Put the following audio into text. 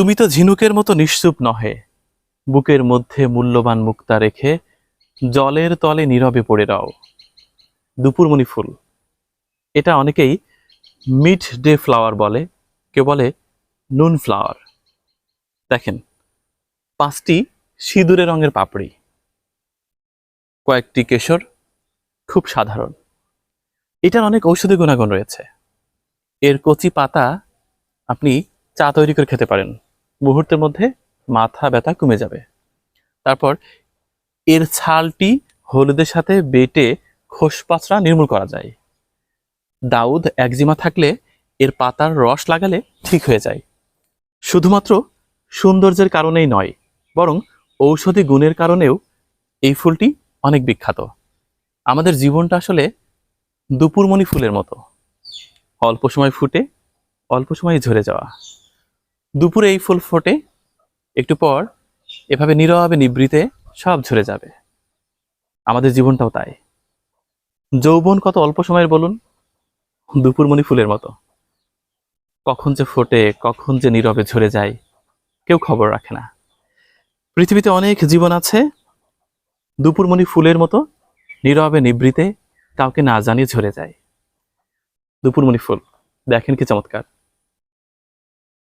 তুমি তো ঝিনুকের মতো নিশ্চুপ নহে। বুকের মধ্যে মূল্যবান মুক্তা রেখে জলের তলে নীরবে পড়ে রাও। দুপুরমণি ফুল। এটা অনেকেই মিড ডে ফ্লাওয়ার বলে, কেউ বলে নুন ফ্লাওয়ার। দেখেন, পাঁচটি সিঁদুরে রঙের পাপড়ি। কয়েকটি কেশর, খুব সাধারণ। এটার অনেক ঔষধি গুণাগুণ রয়েছে। এর কচি পাতা আপনি চা তৈরি করে খেতে পারেন। মুহূর্তের মধ্যে মাথা ব্যথা কমে যাবে। তারপর এর ছালটি হলুদের সাথে বেটে খোসপাচড়া নির্মূল করা যায়। দাউদ একজিমা থাকলে এর পাতার রস লাগালে ঠিক হয়ে যায়। শুধুমাত্র সৌন্দর্যের কারণেই নয়, বরং ঔষধি গুণের কারণেও এই ফুলটি অনেক বিখ্যাত। আমাদের জীবনটা আসলে দুপুরমণি ফুলের মতো। অল্প সময় ফুটে, অল্প সময় ঝরে যাওয়া। দুপুরে এই ফুল ফোটে, একটু পর এভাবে নীরবে নিবৃতে সব ঝরে যাবে। আমাদের জীবনটাও তাই। যৌবন কত অল্প সময়ের বলুন? দুপুরমণি ফুলের মতো। কখন যে ফোটে, কখন যে নীরবে ঝরে যায়, কেউ খবর রাখে না। পৃথিবীতে অনেক জীবন আছে, দুপুরমণি ফুলের মতো নীরবে নিবৃতে কাউকে না জানিয়ে ঝরে যায়। দুপুরমণি ফুল, দেখেন কি চমৎকার।